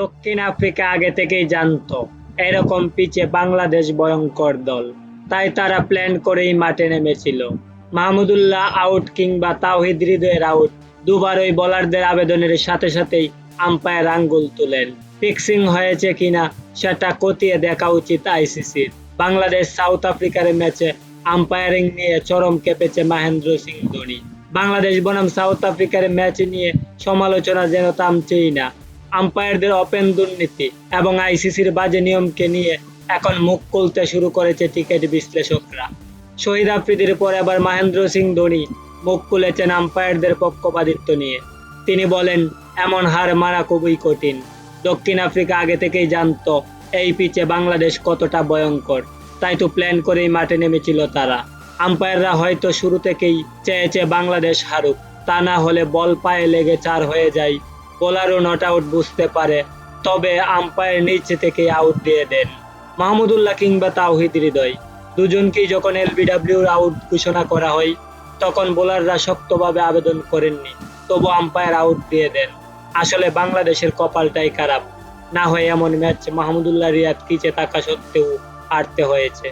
দক্ষিণ আফ্রিকা আগে থেকেই জানতো, এরকম পিচে বাংলাদেশ ভয়ঙ্কর দল। তাই তারা প্ল্যান করেই মাঠে নেমেছিল। মাহমুদুল্লাহ আউট কিংবা তাওহিদ হৃদয়ের আউট দুবারই বোলারদের আবেদনের সাথে সাথেই আম্পায়ার আঙ্গুল তুলেন। ফিক্সিং হয়েছে কিনা সেটা খতিয়ে দেখা উচিত আইসিসির বাংলাদেশ সাউথ আফ্রিকার ম্যাচে আম্পায়ারিং নিয়ে চরম কেঁপেছে মহেন্দ্র সিং ধোনি। বাংলাদেশ বনাম সাউথ আফ্রিকার ম্যাচ নিয়ে সমালোচনা যেন থামছেই না। আম্পায়ারদের ওপেন দুর্নীতি এবং আইসিসির বাজে নিয়মকে নিয়ে এখন মুখ খুলতে শুরু করেছে টিকেট বিশ্লেষকরা। শহীদ আফ্রিদির পর এবার মহেন্দ্র সিং ধোনি মুখ খুলেছেন আম্পায়ারদের পক্ষপাতিত্ব নিয়ে। তিনি বলেন, এমন হার মারা খুবই কঠিন। দক্ষিণ আফ্রিকা আগে থেকেই জানতো এই পিচে বাংলাদেশ কতটা ভয়ঙ্কর। তাই তো প্ল্যান করেই মাঠে নেমেছিল তারা। আম্পায়াররা হয়তো শুরু থেকেই চেয়েছে বাংলাদেশ হারুক। তা না হলে বল পায়ে লেগে চার হয়ে যায় বোলারও নট আউট বুঝতে পারে। তবে আম্পায়ার নিচে থেকে আউট দিয়ে দেন। মাহমুদুল্লাহ কিংবা তাওহিদ হৃদয়। দুজনকেই যখন এলবিডব্লিউর আউট ঘোষণা করা হয়, তখন বোলাররা শক্তভাবে আবেদন করেননি। তবু আম্পায়ার আউট দিয়ে দেন। আসলে বাংলাদেশের কপালটাই খারাপ। না হয় এমন ম্যাচ মাহমুদুল্লাহ রিয়াদ কিচে থাকা সত্ত্বেও হারতে হয়েছে।